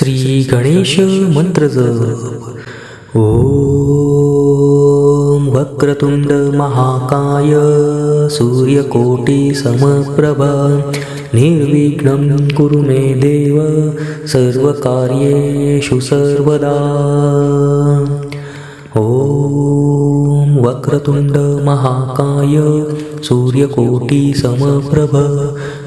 श्री गणेश मंत्र जप ओम वक्रतुंड महाकाय सूर्यकोटि समप्रभ. निर्विघ्न कुरु मे देव सर्वकार्येषु सर्वदा. ॐ वक्रतुण्ड महाकाय सूर्यकोटिसमप्रभ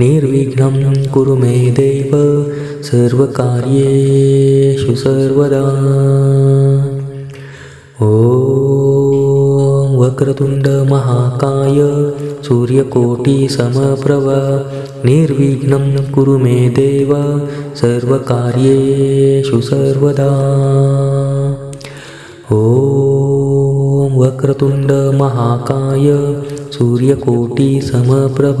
निर्विघ्नं कुरु मे देव सर्वकार्येषु सर्वदा। ॐ वक्रतुण्ड महाकाय सूर्यकोटिसमप्रभ निर्विघ्नं कुरु मे देव सर्वकार्येषु सर्वदा। ॐ वक्रतुण्ड महाकाय सूर्यकोटिसमप्रभ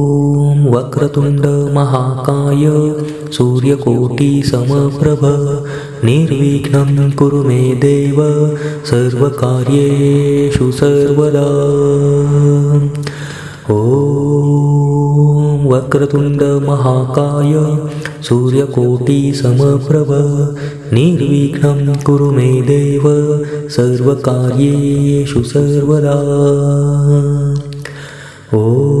वक्रतुण्डमहाकाय सूर्यकोटिसमप्रभ निर्विघ्नं कुरु मे देव सर्वकार्येषु सर्वदा। ॐ वक्रतुण्डमहाकाय सूर्यकोटिसमप्रभ निर्विघ्नं कुरु मे देव सर्वकार्येषु सर्वदा। ॐ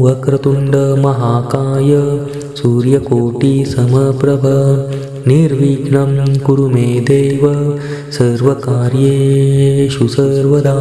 वक्रतुण्डमहाकाय सूर्यकोटिसमप्रभ निर्विघ्नं कुरु मे देव सर्वकार्येषु सर्वदा।